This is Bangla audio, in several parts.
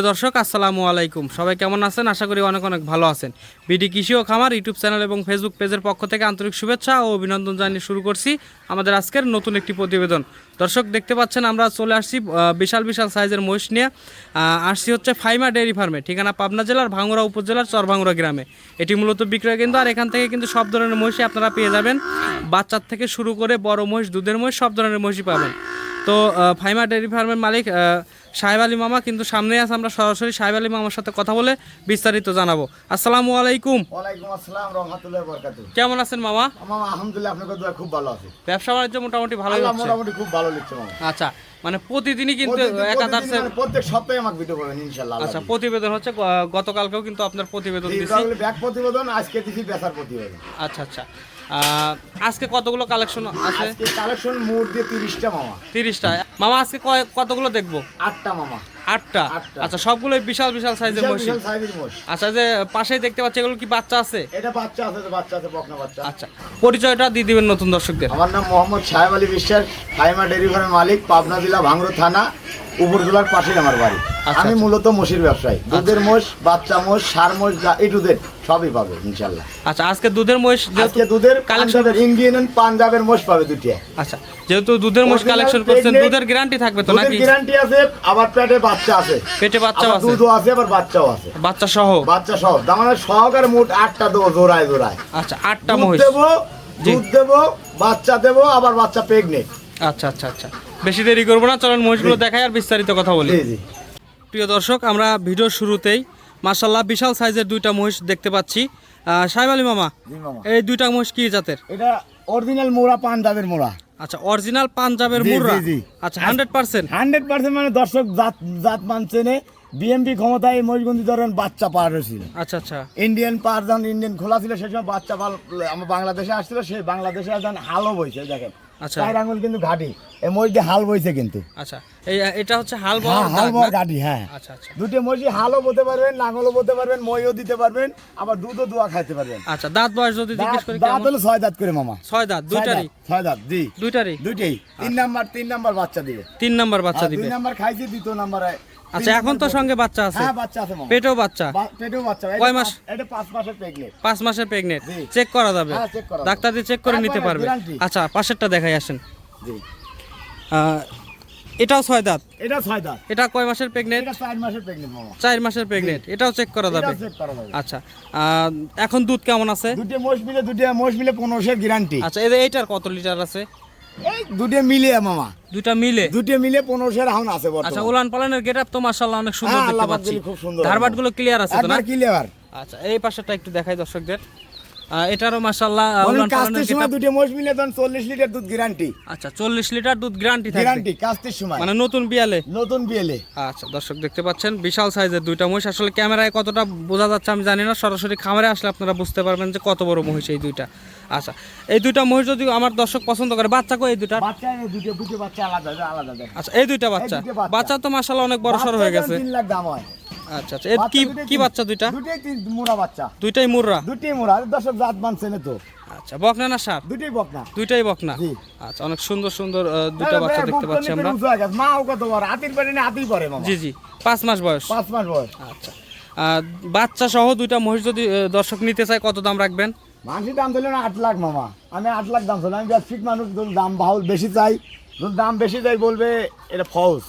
প্রিয় দর্শক, আসসালামু আলাইকুম। সবাই কেমন আছেন? আশা করি অনেক অনেক ভালো আছেন। বিডি কৃষি ও খামার ইউটিউব চ্যানেল এবং ফেসবুক পেজের পক্ষ থেকে আন্তরিক শুভেচ্ছা ও অভিনন্দন জানিয়ে শুরু করছি আমাদের আজকের নতুন একটি প্রতিবেদন। দর্শক, দেখতে পাচ্ছেন আমরা চলে আসছি বিশাল বিশাল সাইজের মহিষ নিয়ে। আসছি হচ্ছে ফাইমা ডেয়ারি ফার্মে, ঠিকানা পাবনা জেলার ভাঙ্গুড়া উপজেলার চরভাঙ্গুড়া গ্রামে। এটি মূলত বিক্রয় কেন্দ্র আর এখান থেকে কিন্তু সব ধরনের মহিষই আপনারা পেয়ে যাবেন। বাচ্চার থেকে শুরু করে বড় মহিষ, দুধের মহিষ, সব ধরনের মহিষই পাবেন। তো ফাইমা ডেয়ারি ফার্মের মালিক সাহেব আলী মামা কিন্তু সামনে আছে আমরা সরাসরি সাহেব আলী মামার সাথে কথা বলে বিস্তারিত জানাব। আসসালামু আলাইকুম। ওয়ালাইকুম আসসালাম রহমতুল্লাহ বরকাতু কেমন আছেন মামা? মামা আলহামদুলিল্লাহ আপনাকে দোয়া খুব ভালো আছে। ব্যবসা বাণিজ্য মোটামুটি হচ্ছে। মোটামুটি খুব ভালো মামা। আচ্ছা মানে প্রতিদিনই কিন্তু একাধার মানে প্রত্যেক সপ্তাহে আমাকে ভিডিও করবেন আচ্ছা প্রতিবেদন হচ্ছে গতকালকেও কিন্তু আপনার প্রতিবেদন দিছি। ব্যাক প্রতিবেদন আজকে দিছি বেচার প্রতিবেদন। আচ্ছা আচ্ছা। আজকে কতগুলো কালেকশন আছে? কালেকশন মোট দিয়ে তিরিশটা মামা। তিরিশটা। মামা আজকে কতগুলো দেখব? আটটা মামা। আটটা। আচ্ছা সবগুলো বিশাল বিশাল সাইজের মহিষ। মোষ আচ্ছা যে পাশেই দেখতে পাচ্ছি এগুলো কি বাচ্চা আছে? এটা বাচ্চা আছে বাচ্চা আছে বকনা বাচ্চা। আচ্ছা পরিচয়টা দিয়ে দিবেন নতুন দর্শকদের। আমার নাম মোহাম্মদ সাহেব আলী বিশ্বাস ডেয়ারি ফার্মের মালিক পাবনা জেলা ভাঙড়ো থানা উপরজেলার পাশেই আমার বাড়ি। আচ্ছা, আমি আচ্ছা। মূলত মোষের ব্যবসায়ী। দুধের মোষ বাচ্চা মোষ সার মোষ যা এই দুধের সবই পাবে ইনশাল্লাহ আচ্ছা আজকে দুধের যেহেতু আজকে দুধের কালেকশন ইন্ডিয়ান এন্ড পাঞ্জাবের মোষ পাবে দুটি আচ্ছা যেহেতু দুধের Original কালেকশন করছেন দুধের গ্যারান্টি থাকবে তো নাকি? গ্যারান্টি আছে আবার পেটে বাচ্চা আছে। পেটে আবার আছে। দুধও আছে আবার বাচ্চাও আছে। বাচ্চা সহ বাচ্চা সহ মানে সহকারে মোট আটটা দেবো জোড়ায় জোড়ায়। আচ্ছা আটটা মহিষ। দেবো দুধ দেবো বাচ্চা দেবো আবার বাচ্চা প্রেগনেন্ট আচ্ছা আচ্ছা আচ্ছা। বেশি দেরি করব না চলেন মহিষগুলো দেখাই আর বিস্তারিত কথা বলি। প্রিয় দর্শক আমরা ভিডিওর শুরুতেই মাসাল্লাহ বিশাল সাইজের দুইটা মহিষ দেখতে পাচ্ছি। সাহেব আলী মামা এই দুইটা মহিষ কি জাতের? এটা অরিজিনাল মোড়া পাঞ্জাবের মোড়া। আচ্ছা অরিজিনাল পাঞ্জাবের মুররা। আচ্ছা হান্ড্রেড পার্সেন্ট হান্ড্রেড পার্সেন্ট মানে দর্শক জাত জাত মানছে নে। বিএমপি ক্ষমতায় মহিষগঞ্জি ধরেন বাচ্চা পার হয়েছিল আচ্ছা আচ্ছা। ইন্ডিয়ান পার যখন ইন্ডিয়ান খোলা ছিল সেই সময় বাচ্চা পাল আমার বাংলাদেশে আসছিল সেই বাংলাদেশে যখন হালও বইছে দেখেন। চার আঙুল কিন্তু ঘাটি। এই মসজিদে হাল বইছে কিন্তু। আচ্ছা এই এটা হচ্ছে হাল হ্যাঁ হাল বওয়ার ঘাটি হ্যাঁ। আচ্ছা আচ্ছা। দুটো মসজিদ হালও বলতে পারবেন নাঙলও বলতে পারবেন মইও দিতে পারবেন আবার দুধও দোয়া খাইতে পারবেন। আচ্ছা দাঁত বয়স যদি জিজ্ঞেস করি দাঁত হলো ছয় দাঁত করে মামা। ছয় দাঁত দুইটারই? ছয় দাঁত জি। দুইটারই? দুইটাই। তিন নাম্বার তিন নাম্বার বাচ্চা দিবে তিন নাম্বার বাচ্চা আর দিবে। দুই নাম্বার খাইছি দ্বিতীয় নাম্বারে আচ্ছা এখন তো সঙ্গে বাচ্চা আছে। হ্যাঁ বাচ্চা আছে পেটেও বাচ্চা। পেটেও বাচ্চা। কয় মাস? এটা পাঁচ মাসের প্রেগনেন্ট পাঁচ মাসের প্রেগনেন্ট জি। চেক করা যাবে। হ্যাঁ, check করা ডাক্তার দিয়ে চেক করে নিতে পারবে। আচ্ছা পাশেরটা দেখাই আসেন। জি। এটাও ছয় দাঁত? এটা ছয় দাঁত। এটা কয় মাসের প্রেগনেন্ট এটা চার মাসের প্রেগনেন্ট মামা। চার মাসের প্রেগনেন্ট এটাও চেক করা যাবে। check করা যাবে। আচ্ছা এখন দুধ কেমন আছে? দুটো মোষ মিলে দুটো মোষ মিলে পনেরোশো গ্যারান্টি আচ্ছা এদের এইটার কত লিটার আছে? এই দুটো মিলে মামা। দুটা মিলে? দুটো মিলে পনেরোশো রাউন্ড আছে আচ্ছা উলান পালানের গেটআপ তো মাশাআল্লাহ অনেক সুন্দর হ্যাঁ, দেখতে পাচ্ছি। খুব সুন্দর। ধারবাটগুলো ক্লিয়ার আছে তো না? ক্লিয়ার আচ্ছা এই পাশেটা একটু দেখাই দর্শকদের। এটারও মাশাআল্লাহ কাস্তের সময় দুটো মোষ মিলে তখন চল্লিশ লিটার দুধ গ্যারান্টি। আচ্ছা চল্লিশ লিটার দুধ গ্যারান্টি থাকবে। গ্যারান্টি কাস্তের সময়। মানে নতুন বিয়ালে? নতুন বিয়েলে। আচ্ছা দর্শক দেখতে পাচ্ছেন বিশাল সাইজের দুইটা মহিষ। আসলে ক্যামেরায় কতটা বোঝা যাচ্ছে আমি জানি না সরাসরি খামারে আসলে আপনারা বুঝতে পারবেন যে কত বড় মহিষ এই দুইটা। আচ্ছা এই দুইটা মহিষ যদি আমার দর্শক পছন্দ করে বাচ্চা কো এই দুইটা? বাচ্চা এই দুটো বাচ্চা আলাদা আলাদা আচ্ছা এই দুইটা বাচ্চা? বাচ্চা। তো মাশাআল্লাহ অনেক বড় সড় হয়ে গেছে। তিন লাখ দাম হয়। আচ্ছা আচ্ছা। কি বাচ্চা কি বাচ্চা দুইটা? দুইটাই দর্শক জাত মানছে না তো। আচ্ছা বকনা না বকনা। দুইটাই বকনা। আচ্ছা অনেক সুন্দর সুন্দর দুইটা বাচ্চা দেখতে পাচ্ছি আমরা। মা ও কত বড়? হাতির পারে না মামা। জি জি। পাঁচ মাস বয়স। পাঁচ মাস বয়স। আচ্ছা। বাচ্চা সহ দুইটা মহিষ যদি দর্শক নিতে চায় কত দাম রাখবেন? মানুষের দাম দিল না আট লাখ মামা। আমি আট লাখ দাম আমি ব্যবসায়িক মানুষ দাম বাহুল বেশি চাই দাম বেশি চাই বলবে এটা জি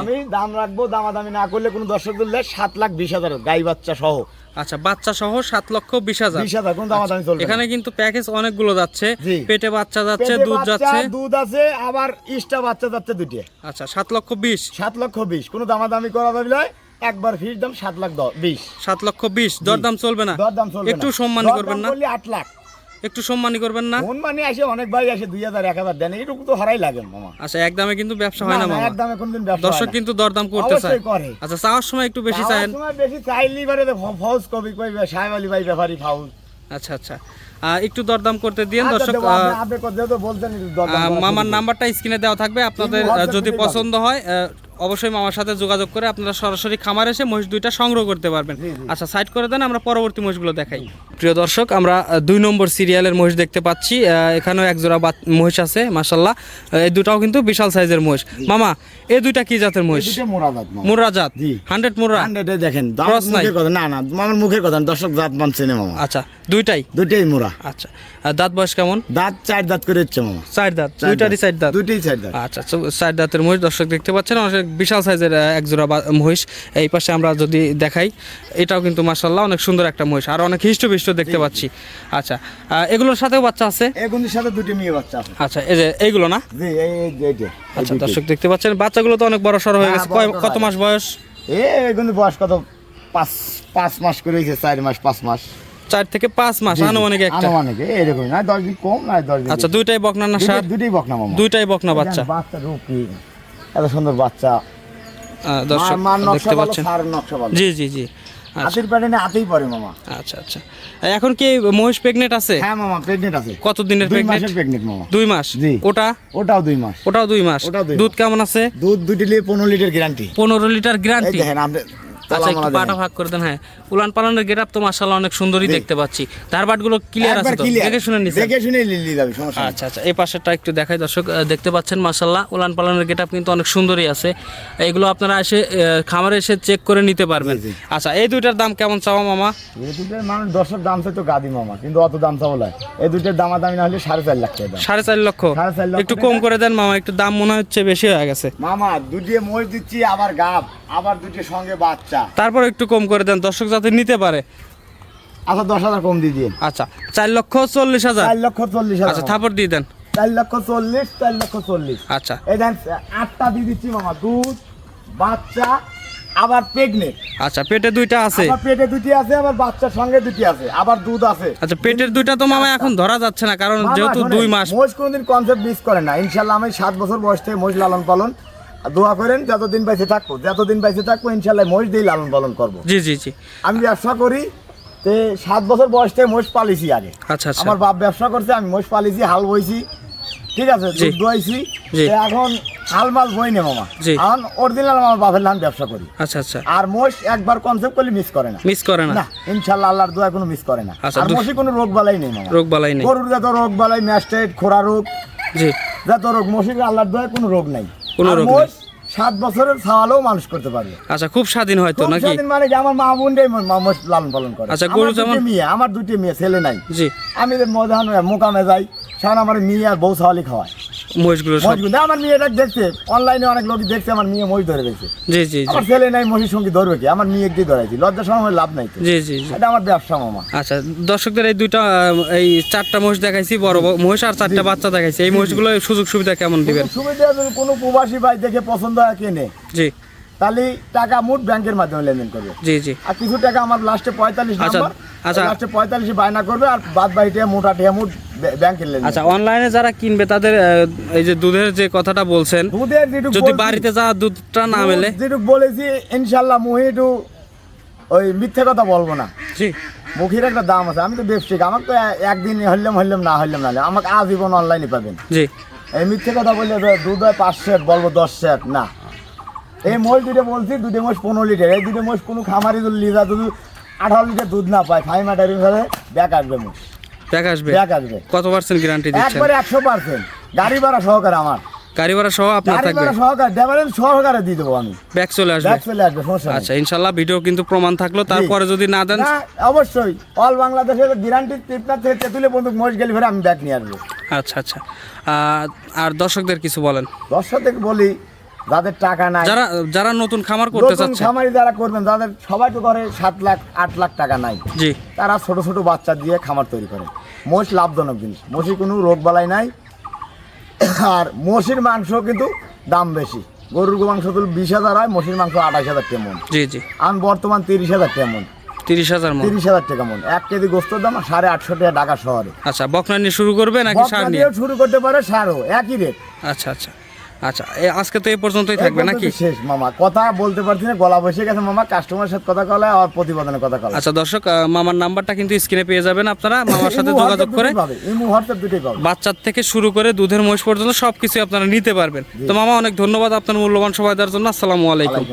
আমি দাম রাখব দামাদামি না করলে কোনো দর্শক দিলে সাত লাখ বিশ হাজার গাই বাচ্চা সহ। আচ্ছা বাচ্চা সহ সাত লক্ষ বিশ হাজার। বিশ হাজার কোনো দামাদামি চলবে এখানে কিন্তু প্যাকেজ অনেকগুলো যাচ্ছে। পেটে বাচ্চা যাচ্ছে দুধ যাচ্ছে। দুধ আছে আবার ইস্টা বাচ্চা যাচ্ছে দুটি আচ্ছা সাত লক্ষ বিশ। সাত লক্ষ বিশ কোনো দামাদামি করা যাবে না। একবার ফিস দাম সাত লাখ বিশ। সাত লক্ষ বিশ দরদাম চলবে না। দর দাম চলবে একটু সম্মান করবেন না। আট লাখ। একটু সম্মানী করবেন না? মন মানে আসে অনেক ভাই আসে দুই হাজার এক হাজার দেন এটুকু তো হারাই লাগে মামা। আচ্ছা একদমে কিন্তু ব্যবসা হয় না মামা? একদমে কোনদিন ব্যবসা দর্শক কিন্তু দরদাম করতে চায়। করে। আচ্ছা চাওয়ার সময় একটু বেশি চান সময় বেশি চাইলেই পারে তো ফৌজ কবি কই সাহেব আলী ভাই ব্যাপারী ফাউজ আচ্ছা আচ্ছা। একটু দরদাম করতে দিন আচ্ছা, দর্শক মামার নাম্বারটা স্ক্রিনে দেওয়া থাকবে আপনাদের যদি পছন্দ হয় অবশ্যই মামার সাথে যোগাযোগ করে আপনারা সরাসরি খামার এসে মহিষ দুইটা সংগ্রহ করতে পারবেন। আচ্ছা সাইড করে দেন আমরা পরবর্তী মহিষগুলো দেখাই। প্রিয় দর্শক আমরা দুই নম্বর সিরিয়ালের মহিষ দেখতে পাচ্ছি। এখানেও এক জোড়া বাত- মহিষ আছে মাসাল্লাহ এই দুটাও কিন্তু বিশাল সাইজের মহিষ। মামা এই দুইটা কি জাতের মহিষ? মামা। জাত? হান্ড্রেড মুর্রা হান্ড্রেডে দেখেন। না না আমার মুখের কথা দর্শক দাঁত মানছে না মামা। আচ্ছা দুইটাই? দুইটাই মোরা আচ্ছা দাঁত বয়স কেমন? দাঁত চার দাঁত করে হচ্ছে মামা। চার দাঁত দুইটারই। চার দাঁত? দুইটাই চার দাঁত। আচ্ছা চার দাঁতের মহিষ দর্শক দেখতে পাচ্ছেন অনেক বিশাল সাইজের আহ, এক জোড়া বা- মহিষ। এই পাশে আমরা যদি দেখাই এটাও কিন্তু মার্শাল্লাহ অনেক সুন্দর একটা মহিষ। আর অনেক হিষ্টপিষ্ট দেখতে পাচ্ছি। আচ্ছা এগুলোর সাথেও বাচ্চা আছে? এগুলির সাথে দুটি মেয়ে বাচ্চা আছে। আচ্ছা এই যে এইগুলো না? আচ্ছা দর্শক দেখতে পাচ্ছেন বাচ্চাগুলো তো অনেক বড় সড় হয়ে হ্যাঁ, গেছে। কত মাস বয়স? এ এগুলি বয়স কত? পাঁচ পাঁচ মাস করে হয়েছে চার মাস পাঁচ মাস। চার থেকে পাঁচ মাস আনুমানিক একটা। আনুমানিক এরকম না দশ দিন কম না দশ দিন আচ্ছা দুইটাই বকনা না সার? দুইটাই- বকনা মামা। দুইটাই বকনা বাচ্চা। বাচ্চা রূপ এত সুন্দর বাচ্চা। দর্শক দেখতে পাচ্ছেন? জি জি জি। আচ্ছা। হাতির প্যাটার্নে হাতেই পড়ে মামা। আচ্ছা আচ্ছা। এখন কি মহেশ প্রেগনেট আছে? হ্যাঁ মামা প্রেগনেট আছে। কত দিনের দুই প্রেগনেট মামা। দুই মাস? জি। ওটা? ওটাও দুই মাস। ওটাও দুই মাস। দুধ কেমন আছে? দুধ দুটি লিয়ে পনেরো লিটার গ্যারান্টি পনেরো লিটার গ্যারান্টি দেখেন আচ্ছা একটু পাটা ভাগ করে দেন হ্যাঁ। উলান পালানের গেট তো মাসাল্লাহ অনেক সুন্দরই দেখতে পাচ্ছি। ধারবাটগুলো ক্লিয়ার আছে তো? দেখে শুনে নিছেন? দেখে শুনে যাবে সমস্যা আচ্ছা আচ্ছা এই পাশেরটা একটু দেখাই দর্শক দেখতে পাচ্ছেন উলান পালানের গেট কিন্তু অনেক সুন্দরই আছে। এগুলো আপনারা এসে খামারে এসে চেক করে নিতে পারবেন। আচ্ছা এই দুইটার দাম কেমন চাওয়া মামা? এই দুটোর মানুষ দর্শক দাম তো গাদি মামা কিন্তু অত দাম চাও নয় এই দুটোর দামাদামি না হলে সাড়ে চার লাখ টাকা সাড়ে চার লক্ষ? সাড়ে চার লক্ষ একটু কম করে দেন মামা একটু দাম মনে হচ্ছে বেশি হয়ে গেছে। মামা দুটি মই দিচ্ছি আবার গাব আবার দুটির সঙ্গে বাচ্চা। তারপর একটু কম করে দেন দর্শক যাতে নিতে পারে। আচ্ছা দশ হাজার কম দিয়ে দিন। আচ্ছা চার লক্ষ চল্লিশ হাজার। চার লক্ষ চল্লিশ আচ্ছা হাজার থাপড় দিয়ে দেন। চার লক্ষ চল্লিশ চার লক্ষ চল্লিশ। আচ্ছা। এই দেন আটটা দিয়ে দিচ্ছি মামা দুধ বাচ্চা আবার প্রেগনেন্ট আচ্ছা পেটে দুইটা আছে। আবার পেটে দুটি আছে আবার বাচ্চার সঙ্গে দুটি আছে আবার দুধ আছে। আচ্ছা পেটের দুইটা তো মামা এখন ধরা যাচ্ছে না কারণ যেহেতু দুই মাস মোষ কোনোদিন কনসেপ্ট মিস করে না। ইনশাল্লাহ আমি সাত বছর বয়স থেকে মোষ লালন পালন দোয়া করেন যতদিন বাইসে থাকব যতদিন বাইসে থাকব ইনশাল্লাহ মোষ দিয়ে লালন পালন করব। জি জি জি। আমি ব্যবসা করি তে সাত বছর বয়স থেকে মোষ পালিছি আগে। আচ্ছা আচ্ছা। আমার বাপ ব্যবসা করছে আমি মোষ পালিছি হাল বইছি ঠিক আছে। দুধ দোয়াইছি এখন হাল মাল বই নে মামা। এখন অরিজিনাল আমার বাপের নাম ব্যবসা করি। আচ্ছা আচ্ছা। আর মোষ একবার কনসেপ্ট করলে মিস করে না। মিস করে না। না ইনশাল্লাহ আল্লাহর দোয়া কোনো মিস করে না। আচ্ছা, আর মোষে কোনো রোগ বালাই নেই মামা। রোগ বালাই নেই। গরুর যত রোগ বালাই ম্যাস্টাইট খোরা রোগ জি। যত রোগ মশির আল্লাহর দোয়া কোনো রোগ নাই। কোনো রোগ সাত বছরের ছাওয়ালেও মানুষ করতে পারবে। আচ্ছা খুব স্বাধীন হয়তো খুব নাকি? স্বাধীন মানে কি আমার মা বোনটাই মোষ লালন পালন করে। আচ্ছা, আমার গরু দুটি যেমন- মেয়ে আমার দুটি মেয়ে ছেলে নাই। জি। আমি যে মধান মোকামে যাই সারা আমার মেয়ে আর বউ ছাওয়ালি খাওয়ায়। মহিষগুলো সব। আমার মেয়েটা দেখছে অনলাইনে অনেক লোক দেখছে আমার মেয়ে মহিষ ধরে জি জি আমার ছেলে নাই মহিষ সঙ্গে ধরবে কি? আমার মেয়ে ধরাইছি লজ্জা সময় লাভ নাই জি জি এটা আমার ব্যবসা মামা। আচ্ছা দর্শকদের এই দুইটা এই চারটা মহিষ দেখাইছি বড় বড় মহিষ আর চারটা বাচ্চা দেখাইছি। এই মহিষগুলো সুযোগ সুবিধা কেমন দিবেন? সুবিধা কোনো প্রবাসী ভাই দেখে পছন্দ হয় কেনে জি। তাহলে টাকা মোট ব্যাংকের মাধ্যমে লেনদেন করবে। জি জি। আর কিছু টাকা আমার লাস্টে পঁয়তাল্লিশ আচ্ছা, নাম্বার আচ্ছা। লাস্টে পঁয়তাল্লিশ বায়না করবে আর বাদ বাকিটা মোটা মোট ব্যাংকের লেনদেন। আচ্ছা অনলাইনে যারা কিনবে তাদের এই যে দুধের যে কথাটা বলছেন দুধের যেটুক যদি বাড়িতে যাওয়া দুধটা না মেলে? যেটুক বলেছি ইনশাল্লাহ মুহি একটু ওই মিথ্যে কথা বলব না। জি। মুখির একটা দাম আছে আমি তো ব্যবসায়িক আমার তো একদিন হইলাম হইলাম না হইলাম না আমাকে আজীবন অনলাইনে পাবেন। জি। এই মিথ্যে কথা বললে দুধ হয় পাঁচ সেট বলব দশ সেট না। এই মোষ দুটো বলছি দুটো মোষ পনেরো লিটার। এই দুটো মোষ কোনো খামারি যদি লিজা দুধ আঠারো লিটার দুধ না পায় ফাইভ মাটারি ফেলে ব্যাক আসবে মোষ ব্যাগ আসবে? ব্যাক আসবে। কত পার্সেন্ট গ্যারান্টি দিচ্ছেন? একবারে একশো পার্সেন্ট গাড়ি ভাড়া সহকারে আমার। গাড়ি ভাড়া সহ আপনার থাকবে? সহকারে ডেভারেন্স সহকারে দিয়ে দেবো আমি। ব্যাগ চলে আসবে? ব্যাক চলে আসবে সমস্যা আচ্ছা ইনশাল্লাহ ভিডিও কিন্তু প্রমাণ থাকল। তারপরে যদি না দেন অবশ্যই। অল বাংলাদেশের গ্যারান্টি ত্রিপনাথ থেকে তেঁতুলে বন্ধু মোষ গেলে ফেরে আমি ব্যাগ নিয়ে আসব। আচ্ছা আচ্ছা। আর দর্শকদের কিছু বলেন। দর্শক থেকে বলি যাদের টাকা নাই। যারা যারা নতুন খামার করতে নতুন চাচ্ছে। খামারি যারা করবেন যাদের সবাই তো করে সাত লাখ আট লাখ টাকা নাই জি। তারা ছোট ছোট বাচ্চা দিয়ে খামার তৈরি করে। মোষ লাভজনক জিনিস। মোষের কোনো রোগ বালাই নাই। আর মোষের মাংস কিন্তু দাম বেশি। গরুর মাংস তো বিশ হাজার হয় মোষের মাংস আঠাশ হাজার তেমন জি জি। আন বর্তমান তিরিশ হাজার তেমন তিরিশ হাজার মন। তিরিশ হাজার টাকা মন। এক কেজি গোস্তর দাম সাড়ে আটশো টাকা ঢাকা শহরে। আচ্ছা বকনা নিয়ে শুরু করবে নাকি সার নিয়ে? শুরু করতে পারে সারও একই রেট আচ্ছা আচ্ছা। আচ্ছা আজকে তো এই পর্যন্তই থাকবে নাকি? শেষ মামা। কথা বলতে পারছি না গলা বসে গেছে মামা। কাস্টমারের সাথে কথা কলে আর প্রতিবেদনের কথা কলে। আচ্ছা দর্শক মামার নাম্বারটা কিন্তু স্ক্রিনে পেয়ে যাবেন আপনারা। মামার সাথে যোগাযোগ করে বাচ্চার থেকে শুরু করে দুধের মহিষ পর্যন্ত সবকিছু আপনারা নিতে পারবেন। তো মামা অনেক ধন্যবাদ আপনার মূল্যবান সময় দেওয়ার জন্য। আসসালামু আলাইকুম।